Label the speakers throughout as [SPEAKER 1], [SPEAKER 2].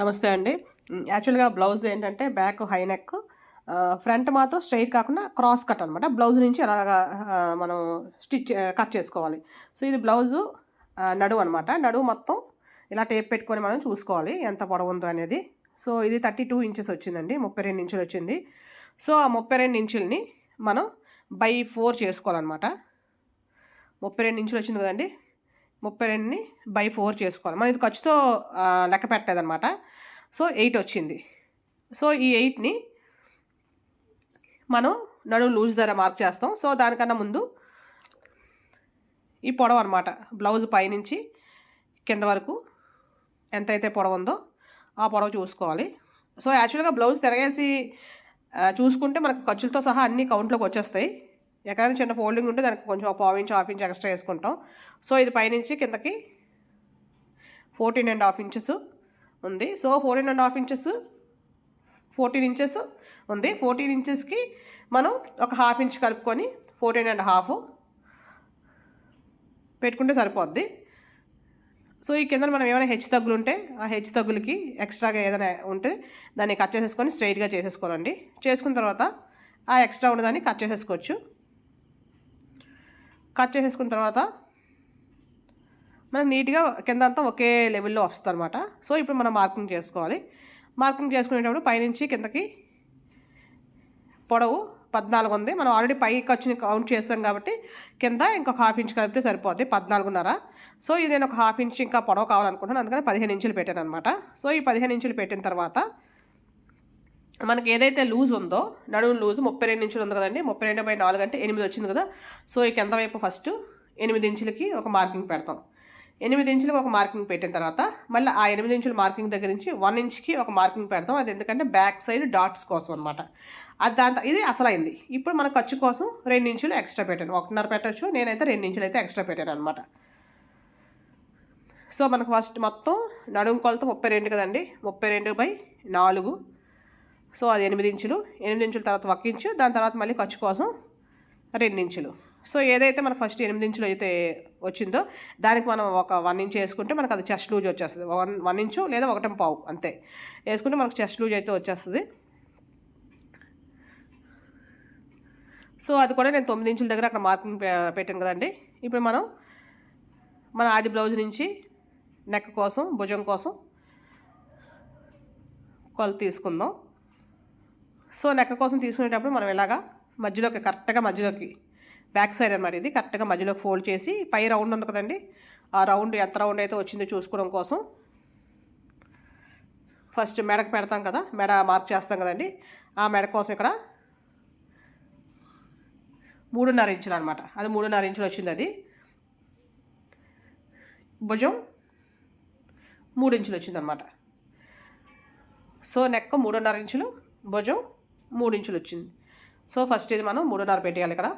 [SPEAKER 1] నమస్తే అండి. యాక్చువల్గా బ్లౌజ్ ఏంటంటే బ్యాక్ హై నెక్ ఫ్రంట్ మాత్రం స్ట్రైట్ కాకుండా క్రాస్ కట్ అనమాట బ్లౌజ్ నుంచి అలాగా మనం స్టిచ్ కట్ చేసుకోవాలి. సో ఇది బ్లౌజు నడువు అనమాట నడువు మొత్తం ఇలా టేప్ పెట్టుకొని మనం చూసుకోవాలి ఎంత పొడవు ఉందో అనేది. సో ఇది థర్టీ టూ ఇంచెస్ వచ్చిందండి ముప్పై రెండు ఇంచులు వచ్చింది. సో ఆ ముప్పై రెండు ఇంచుల్ని మనం బై ఫోర్ చేసుకోవాలన్నమాట. ముప్పై రెండు ఇంచులు వచ్చింది కదండి. ముప్పై రెండుని బై ఫోర్ చేసుకోవాలి. మనం ఇది ఖర్చుతో లెక్క పెట్టలేదన్నమాట. సో ఎయిట్ వచ్చింది. సో ఈ ఎయిట్ని మనం నడుము లూజ్ ధర మార్క్ చేస్తాం. సో దానికన్నా ముందు ఈ పొడవు అనమాట బ్లౌజ్ పైనుంచి కింద వరకు ఎంతైతే పొడవు ఉందో ఆ పొడవు చూసుకోవాలి. సో యాక్చువల్గా బ్లౌజ్ తిరగేసి చూసుకుంటే మనకు ఖర్చులతో సహా అన్ని కౌంట్లోకి వచ్చేస్తాయి. ఎక్కడైనా చిన్న ఫోల్డింగ్ ఉంటే దానికి కొంచెం ఒక పావు ఇంచ్ హాఫ్ ఇంచ్ ఎక్స్ట్రా వేసుకుంటాం. సో ఇది పైనుంచి కిందకి ఫోర్టీన్ అండ్ హాఫ్ ఇంచెస్ ఉంది. So fourteen and half inches fourteen inches ఉంది. ఫోర్టీన్ ఇంచెస్కి మనం ఒక హాఫ్ ఇంచ్ కలుపుకొని ఫోర్టీన్ అండ్ హాఫ్ పెట్టుకుంటే సరిపోద్ది. సో ఈ కింద మనం ఏమైనా హెచ్ తగ్గులు ఉంటే ఆ హెచ్ తగ్గులకి ఎక్స్ట్రాగా ఏదైనా ఉంటే దాన్ని కట్ చేసేసుకొని స్ట్రైట్గా చేసేసుకోవాలండి. చేసుకున్న తర్వాత ఆ ఎక్స్ట్రా ఉన్నదాన్ని కట్ చేసేసుకోవచ్చు. కట్ చేసేసుకున్న తర్వాత మనకు నీట్గా కింద అంతా ఒకే లెవెల్లో వస్తుంది అనమాట సో ఇప్పుడు మనం మార్కింగ్ చేసుకోవాలి. మార్కింగ్ చేసుకునేటప్పుడు పైనుంచి కిందకి పొడవు పద్నాలుగు ఉంది. మనం ఆల్రెడీ పై ఖర్చుని కౌంట్ చేస్తాం కాబట్టి కింద ఇంకొక హాఫ్ ఇంచ్ కలిపితే సరిపోద్ది పద్నాలుగున్నర. సో ఇది నేను ఒక హాఫ్ ఇంచ్ ఇంకా పొడవు కావాలనుకుంటున్నాను. అందుకని పదిహేను ఇంచులు పెట్టాను అనమాట సో ఈ పదిహేను ఇంచులు పెట్టిన తర్వాత మనకి ఏదైతే లూజ్ ఉందో నడుము లూజ్ ముప్పై రెండు ఇంచులు ఉంది కదండి ముప్పై రెండు బై నాలుగు అంటే ఎనిమిది వచ్చింది కదా. సో ఈ కింద వైపు ఫస్ట్? ఎనిమిది ఇంచులకి ఒక మార్కింగ్ పెడతాం. ఎనిమిది ఇంచులకు ఒక మార్కింగ్ పెట్టిన తర్వాత మళ్ళీ ఆ ఎనిమిది ఇంచుల మార్కింగ్ దగ్గర నుంచి వన్ ఇంచ్కి ఒక మార్కింగ్ పెడతాం. అది ఎందుకంటే బ్యాక్ సైడ్ డాట్స్ కోసం అనమాట అది దాంతో ఇది అసలైంది ఇప్పుడు మన ఖర్చు కోసం రెండు ఇంచులు ఎక్స్ట్రా పెట్టాను. ఒకటిన్నర పెట్టచ్చు నేనైతే రెండు ఇంచులు అయితే ఎక్స్ట్రా పెట్టాను అనమాట సో మనకు ఫస్ట్ మొత్తం నడుము కొలత ముప్పై రెండు కదండి ముప్పై రెండు బై నాలుగు. సో అది ఎనిమిది ఇంచులు ఎనిమిది ఇంచుల తర్వాత ఒక ఇంచు దాని తర్వాత మళ్ళీ ఖర్చు కోసం రెండు ఇంచులు. సో ఏదైతే మనకు ఫస్ట్ ఎనిమిది ఇంచులు అయితే వచ్చిందో దానికి మనం ఒక వన్ ఇంచ్ వేసుకుంటే మనకు అది చెస్ట్ లూజ్ వచ్చేస్తుంది. వన్ వన్ ఇంచు లేదా ఒకటం పావు అంతే. వేసుకుంటే మనకు చెస్ట్ లూజ్ అయితే వచ్చేస్తుంది. సో అది కూడా నేను తొమ్మిది ఇంచుల దగ్గర అక్కడ మార్కింగ్ పెట్టాను కదండి. ఇప్పుడు మనం మన ఆది బ్లౌజ్ నుంచి నెక్ కోసం భుజం కోసం కొలత తీసుకుందాం. సో నెక్క కోసం తీసుకునేటప్పుడు మనం ఇలాగా మధ్యలోకి కరెక్ట్గా మధ్యలోకి బ్యాక్ సైడ్ అనమాట ఇది. కరెక్ట్గా మధ్యలోకి ఫోల్డ్ చేసి పై రౌండ్ ఉంది కదండి ఆ రౌండ్ ఎంత రౌండ్ అయితే వచ్చిందో చూసుకోవడం కోసం ఫస్ట్ మెడకు పెడతాం కదా మెడ మార్క్ చేస్తాం కదండి. ఆ మెడ కోసం ఇక్కడ మూడున్నర ఇంచులు అనమాట అది మూడున్నర ఇంచులు వచ్చింది అది. భుజం మూడు ఇంచులు వచ్చిందనమాట సో నెక్క మూడున్నర ఇంచులు భుజం మూడు ఇంచులు వచ్చింది సో ఫస్ట్ ఇది మనం మూడున్నర పెట్టేయాలి ఇక్కడ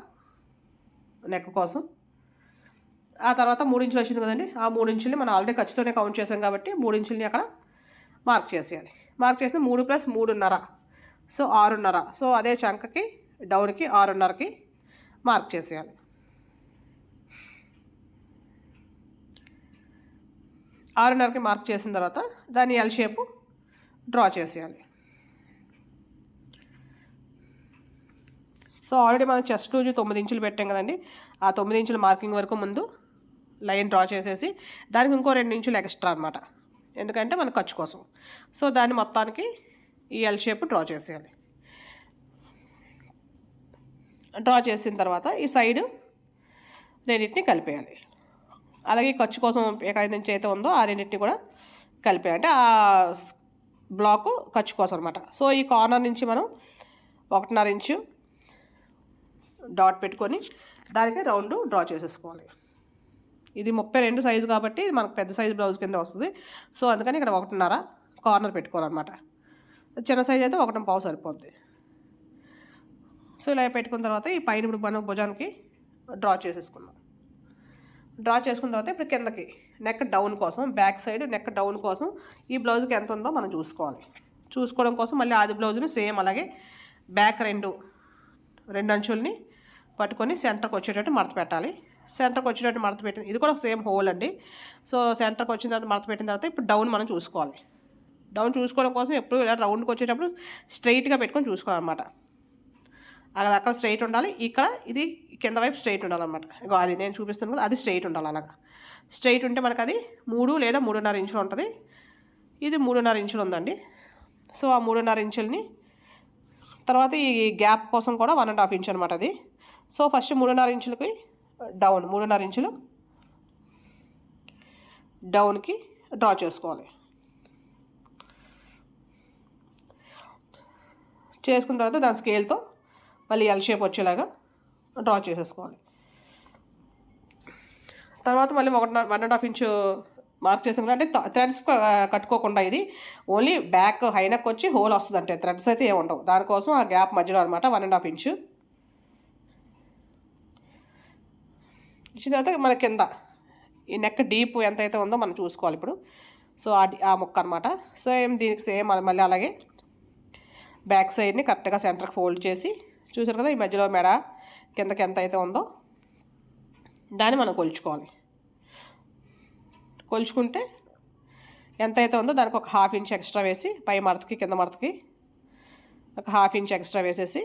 [SPEAKER 1] నెక్ కోసం. ఆ తర్వాత మూడు ఇంచులు వచ్చింది కదండి ఆ మూడు ఇంచుల్ని మనం ఆల్రెడీ ఖర్చుతోనే కౌంట్ చేసాం కాబట్టి మూడు ఇంచుల్ని అక్కడ మార్క్ చేసేయాలి. మార్క్ చేస్తే మూడు ప్లస్ మూడున్నర. సో ఆరున్నర. సో అదే చంకకి డౌన్కి ఆరున్నరకి మార్క్ చేసేయాలి. ఆరున్నరకి మార్క్ చేసిన తర్వాత దాన్ని ఎల్ షేపు డ్రా చేసేయాలి. సో ఆల్రెడీ మనం చెస్ట్ రోజు తొమ్మిది ఇంచులు పెట్టాం కదండి. ఆ తొమ్మిది ఇంచుల మార్కింగ్ వరకు ముందు లైన్ డ్రా చేసేసి దానికి ఇంకో రెండు ఇంచులు ఎక్స్ట్రా అనమాట ఎందుకంటే మన ఖర్చు కోసం. సో దాన్ని మొత్తానికి ఈ ఎల్ షేప్ డ్రా చేసేయాలి. డ్రా చేసిన తర్వాత ఈ సైడ్ రెండింటిని కలిపేయాలి. అలాగే ఖర్చు కోసం ఏకైతే నుంచి అయితే ఉందో ఆ రెండింటిని కూడా కలిపేయాలి. అంటే ఆ బ్లాకు ఖర్చు కోసం అనమాట సో ఈ కార్నర్ నుంచి మనం ఒకటిన్నర ఇంచు డాట్ పెట్టుకొని దానికి రౌండ్ డ్రా చేసేసుకోవాలి. ఇది ముప్పై రెండు సైజు కాబట్టి మనకు పెద్ద సైజు బ్లౌజ్ కింద వస్తుంది. సో అందుకని ఇక్కడ ఒకటిన్నర కార్నర్ పెట్టుకోవాలన్నమాట. చిన్న సైజ్ అయితే ఒకటి పావు సరిపోద్ది. సో ఇలా పెట్టుకున్న తర్వాత ఈ పైన ఇప్పుడు మనం భుజానికి డ్రా చేసేసుకుందాం. డ్రా చేసుకున్న తర్వాత ఇప్పుడు కిందకి నెక్ డౌన్ కోసం బ్యాక్ సైడ్ నెక్ డౌన్ కోసం ఈ బ్లౌజ్కి ఎంత ఉందో మనం చూసుకోవాలి. చూసుకోవడం కోసం మళ్ళీ ఆది బ్లౌజ్ని సేమ్ అలాగే బ్యాక్ రెండు రెండు అంచుల్ని పట్టుకొని సెంటర్కి వచ్చేటట్టు మడత పెట్టాలి. సెంటర్కి వచ్చేటట్టు మడత పెట్టిన ఇది కూడా సేమ్ హోల్ అండి. సో సెంటర్కి వచ్చిన తర్వాత మడత పెట్టిన తర్వాత ఇప్పుడు డౌన్ మనం చూసుకోవాలి. డౌన్ చూసుకోవడం కోసం ఎప్పుడు ఇలా రౌండ్కి వచ్చేటప్పుడు స్ట్రైట్గా పెట్టుకొని చూసుకోవాలన్నమాట. అలా అక్కడ స్ట్రైట్ ఉండాలి. ఇక్కడ ఇది కింద వైపు స్ట్రైట్ ఉండాలన్నమాట. ఇగో అది నేను చూపిస్తాను కదా అది స్ట్రైట్ ఉండాలి అలాగా. స్ట్రైట్ ఉంటే మనకు అది మూడు లేదా మూడున్నర ఇంచులు ఉంటుంది. ఇది మూడున్నర ఇంచులు ఉందండి. సో ఆ మూడున్నర ఇంచుల్ని తర్వాత ఈ గ్యాప్ కోసం కూడా వన్ అండ్ హాఫ్ ఇంచ్ అనమాట అది. సో ఫస్ట్ మూడున్నర ఇంచులకి డౌన్ మూడున్నర ఇంచులు డౌన్కి డ్రా చేసుకోవాలి. చేసుకున్న తర్వాత దాని స్కేల్తో మళ్ళీ ఎల్ షేప్ వచ్చేలాగా డ్రా చేసేసుకోవాలి. తర్వాత మళ్ళీ ఒక one and half inch mark చేసాం అంటే థ్రెడ్స్ కట్టుకోకుండా ఇది ఓన్లీ బ్యాక్ హైనక్ వచ్చి హోల్ వస్తుంది అంటే థ్రెడ్స్ అయితే ఏమి ఉండవు. దానికోసం ఆ గ్యాప్ మధ్యలో అనమాట వన్ అండ్ హాఫ్ ఇంచు ఇచ్చిన తర్వాత మన కింద ఈ నెక్ డీప్ ఎంత అయితే ఉందో మనం చూసుకోవాలి ఇప్పుడు. సో ఆ ఆ ముక్క అనమాట ఏం దీనికి సేమ్ మళ్ళీ అలాగే బ్యాక్ సైడ్ని కరెక్ట్గా సెంటర్కి ఫోల్డ్ చేసి చూసారు కదా ఈ మధ్యలో మెడ కిందకి ఎంత అయితే ఉందో దాన్ని మనం కొలుచుకోవాలి. కొలుచుకుంటే ఎంత అయితే ఉందో దానికి ఒక హాఫ్ ఇంచ్ ఎక్స్ట్రా వేసి పై మడతకి కింద మడతకి ఒక హాఫ్ ఇంచ్ ఎక్స్ట్రా వేసేసి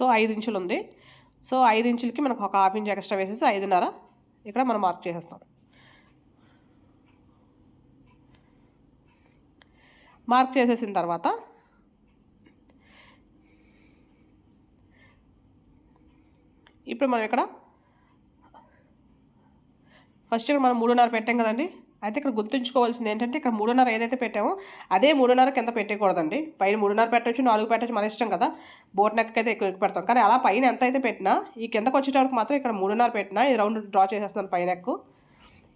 [SPEAKER 1] సో ఐదు ఇంచులు ఉంది. సో ఐదు ఇంచులకి మనకు ఒక హాఫ్ ఇంచ్ ఎక్స్ట్రా వేసేసి ఐదున్నర ఇక్కడ మనం మార్క్ చేసేస్తాం. మార్క్ చేసేసిన తర్వాత ఇప్పుడు మనం ఇక్కడ ఫస్ట్ ఇక్కడ మనం మూడున్నర పెట్టాం కదండి. అయితే ఇక్కడ గుర్తుంచుకోవాల్సింది ఏంటంటే ఇక్కడ మూడున్నర ఏదైతే పెట్టామో అదే మూడున్నర కింద పెట్టకూడదండి. పైన మూడున్నర పెట్టచ్చు నాలుగు పెట్టచ్చు మన ఇష్టం కదా. బోట్ నెక్ అయితే ఎక్కువ ఎక్కువ పెడతాం. కానీ అలా పైన ఎంత అయితే పెట్టినా ఈ కిందకు వచ్చేటప్పుడు మాత్రం ఇక్కడ మూడున్నర పెట్టినా ఈ రౌండ్ డ్రా చేసేస్తాను పైన ఎక్కువ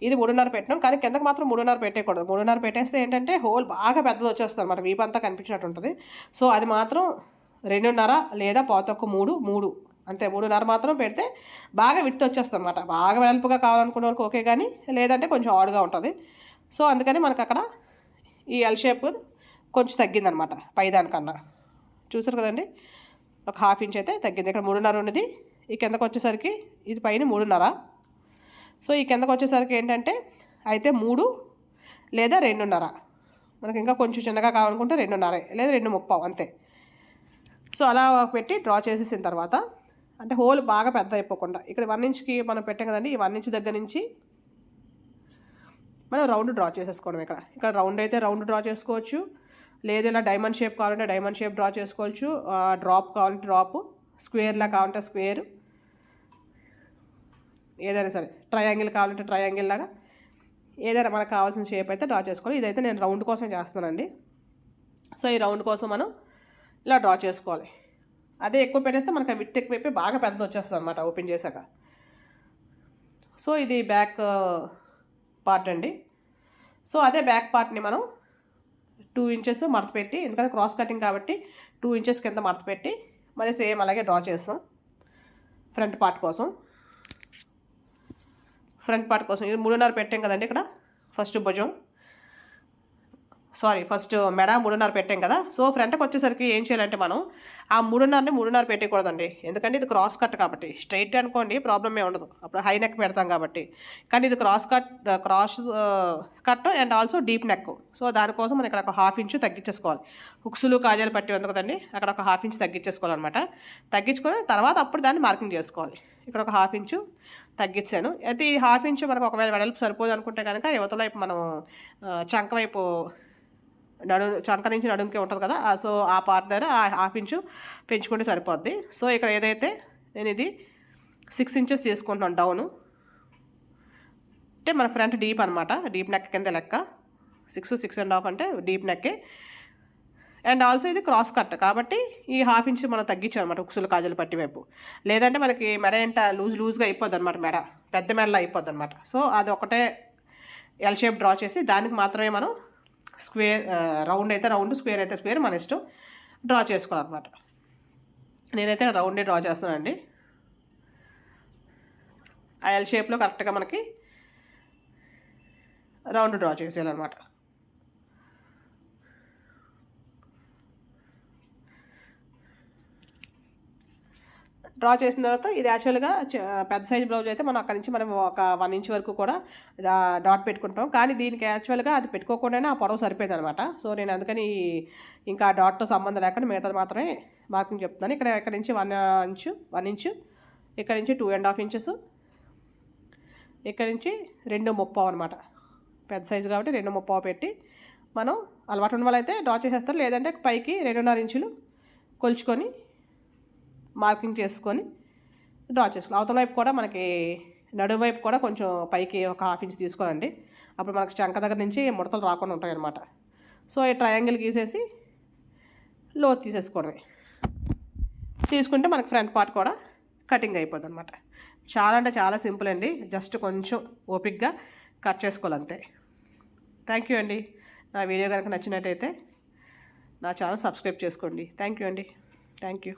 [SPEAKER 1] ఇది మూడున్నర పెట్టినాం కానీ కిందకు మాత్రం మూడున్నర పెట్టేయకూడదు. మూడున్నర పెట్టేస్తే ఏంటంటే హోల్ బాగా పెద్దది వచ్చేస్తుంది మన వీపంతా అంతా కనిపించినట్టు ఉంటుంది. సో అది మాత్రం రెండున్నర లేదా పాతొక్క మూడు మూడు. అంతే మూడున్నర మాత్రం పెడితే బాగా విడితే వచ్చేస్తుంది అనమాట బాగా వెడల్పుగా కావాలనుకునే వరకు ఓకే కానీ లేదంటే కొంచెం ఆడుగా ఉంటుంది. సో అందుకని మనకు అక్కడ ఈ ఎల్ షేప్ కొంచెం తగ్గిందనమాట పైదానికన్నా. చూసారు కదండి? ఒక హాఫ్ ఇంచ్ అయితే తగ్గింది. ఇక్కడ మూడున్నర ఉన్నది. ఈ కిందకు వచ్చేసరికి ఇది పైన మూడున్నర. సో ఈ కిందకు వచ్చేసరికి ఏంటంటే అయితే మూడు లేదా రెండున్నర. మనకి ఇంకా కొంచెం చిన్నగా కావాలనుకుంటే రెండున్నర లేదా రెండు ముప్పావు అంతే. సో అలా పెట్టి డ్రా చేసేసిన తర్వాత అంటే హోల్ బాగా పెద్ద అయిపోకుండా. ఇక్కడ వన్ ఇంచ్కి మనం పెట్టాం కదండి ఈ వన్ ఇంచ్ దగ్గర నుంచి మనం రౌండ్ డ్రా చేసేసుకోవడం ఇక్కడ. ఇక్కడ రౌండ్ అయితే రౌండ్ డ్రా చేసుకోవచ్చు. లేదు ఇలా డైమండ్ షేప్ కావాలంటే డైమండ్ షేప్ డ్రా చేసుకోవచ్చు. డ్రాప్ కావాలంటే డ్రాప్ స్క్వేర్లా కావాలంటే స్క్వేర్ ఏదైనా సరే ట్రయాంగిల్ కావాలంటే ట్రయాంగిల్ లాగా ఏదైనా మనకు కావాల్సిన షేప్ అయితే డ్రా చేసుకోవాలి. ఇదైతే నేను రౌండ్ కోసం చేస్తున్నానండి. సో ఈ రౌండ్ కోసం మనం ఇలా డ్రా చేసుకోవాలి. అదే ఎక్కువ పెట్టేస్తే మనకు విట్ ఎక్కువ అయిపోయి బాగా పెద్ద వచ్చేస్తుంది అనమాట ఓపెన్ చేశాక. సో ఇది బ్యాక్ పార్ట్ అండి. సో అదే బ్యాక్ పార్ట్ని మనం టూ ఇంచెస్ మడత పెట్టి ఎందుకంటే క్రాస్ కటింగ్ కాబట్టి టూ ఇంచెస్ కింద మడత పెట్టి మళ్ళీ సేమ్ అలాగే డ్రా చేస్తాం ఫ్రంట్ పార్ట్ కోసం. ఫ్రంట్ పార్ట్ కోసం ఇది మూడున్నర పెట్టాం కదండి ఇక్కడ ఫస్ట్ భుజం. సారీ ఫస్ట్ మెడ మూడున్నర పెట్టాం కదా. సో ఫ్రంట్కి వచ్చేసరికి ఏం చేయాలంటే మనం ఆ మూడున్నరని మూడున్నర పెట్టకూడదండి ఎందుకంటే ఇది క్రాస్ కట్ కాబట్టి. స్ట్రైట్ అనుకోండి ప్రాబ్లమే ఉండదు. అప్పుడు హై నెక్ పెడతాం కాబట్టి. కానీ ఇది cross cut cross cut and also deep neck so దానికోసం మనం ఇక్కడ ఒక హాఫ్ ఇంచు తగ్గించేసుకోవాలి. హుక్స్లు కాజాలు పట్టి ఉంది కదండి? అక్కడ ఒక హాఫ్ ఇంచ్ తగ్గించేసుకోవాలన్నమాట. తగ్గించుకొని తర్వాత అప్పుడు దాన్ని మార్కింగ్ చేసుకోవాలి. ఇక్కడ ఒక హాఫ్ ఇంచు తగ్గించాను. అయితే ఈ హాఫ్ ఇంచు మనకు ఒకవేళ వెడల్పు సరిపోదు అనుకుంటే కనుక యువతలో వైపు మనం uh, చంక వైపు నడు చంక నుంచి నడుముకే ఉంటుంది కదా సో ఆ పార్ట్ దగ్గర ఆ హాఫ్ ఇంచు పెంచుకుంటే సరిపోద్ది. సో ఇక్కడ ఏదైతే నేను ఇది సిక్స్ ఇంచెస్ తీసుకుంటాను డౌను అంటే మన ఫ్రంట్ డీప్ అనమాట డీప్ నెక్ కింద లెక్క. సిక్స్ సిక్స్ అండ్ హాఫ్ అంటే డీప్ నెక్కే అండ్ ఆల్సో ఇది క్రాస్ కట్ కాబట్టి ఈ హాఫ్ ఇంచ్ మనం తగ్గించాం అనమాట ఉక్సులు కాజలు పట్టి వైపు. లేదంటే మనకి మెడ ఏంట లూజ్ లూజ్గా అయిపోద్ది అనమాట మెడ పెద్ద మెడలో అయిపోద్ది అనమాట సో అది ఒకటే ఎల్ షేప్ డ్రా చేసి దానికి మాత్రమే మనం స్క్వేర్ రౌండ్ అయితే రౌండ్ స్క్వేర్ అయితే స్క్వేర్ మన ఇష్టం. డ్రా చేసుకోవాలన్నమాట. నేనైతే రౌండే డ్రా చేస్తానండి ఆ ఎల్ షేప్లో కరెక్ట్గా మనకి రౌండ్ డ్రా చేసేయాలన్నమాట. డ్రా చేసిన తర్వాత ఇది యాక్చువల్గా పెద్ద సైజ్ బ్లౌజ్ అయితే మనం అక్కడి నుంచి మనం ఒక వన్ ఇంచ్ వరకు కూడా డాట్ పెట్టుకుంటాం. కానీ దీనికి యాక్చువల్గా అది పెట్టుకోకుండానే ఆ పొడవు సరిపోయింది అనమాట. సో నేను అందుకని ఇంకా డాట్తో సంబంధం లేకుండా మిగతాది మాత్రమే మార్కింగ్ చెప్తున్నాను. ఇక్కడ ఇక్కడ నుంచి వన్ ఇంచు వన్ ఇంచు ఇక్కడ నుంచి టూ అండ్ హాఫ్ ఇంచెస్ ఇక్కడ నుంచి రెండు ముప్పావు అనమాట. పెద్ద సైజు కాబట్టి రెండు ముప్పావు పెట్టి మనం అలవాటు ఉన్న వాళ్ళైతే డ్రా చేసేస్తారు. లేదంటే పైకి రెండున్నర ఇంచులు కొలుచుకొని మార్కింగ్ చేసుకొని డ్రా చేసుకోవాలి అవతల వైపు కూడా మనకి నడుము వైపు కూడా కొంచెం పైకి ఒక హాఫ్ ఇంచ్ తీసుకోవాలండి అప్పుడు మనకి చంక దగ్గర నుంచి ముడతలు రాకుండా ఉంటాయి సో ఈ ట్రయాంగిల్ గీసేసి లోతు తీసేసుకోవడమే. తీసుకుంటే మనకి ఫ్రంట్ పార్ట్ కూడా కటింగ్ అయిపోద్ది అనమాట చాలా అంటే చాలా సింపుల్ అండి. జస్ట్ కొంచెం ఓపిక్గా కట్ చేసుకోవాలంతే. థ్యాంక్ యూ అండి. నా వీడియో కనుక నచ్చినట్టయితే నా ఛానల్ సబ్స్క్రైబ్ చేసుకోండి. థ్యాంక్ యూ అండి. Thank you.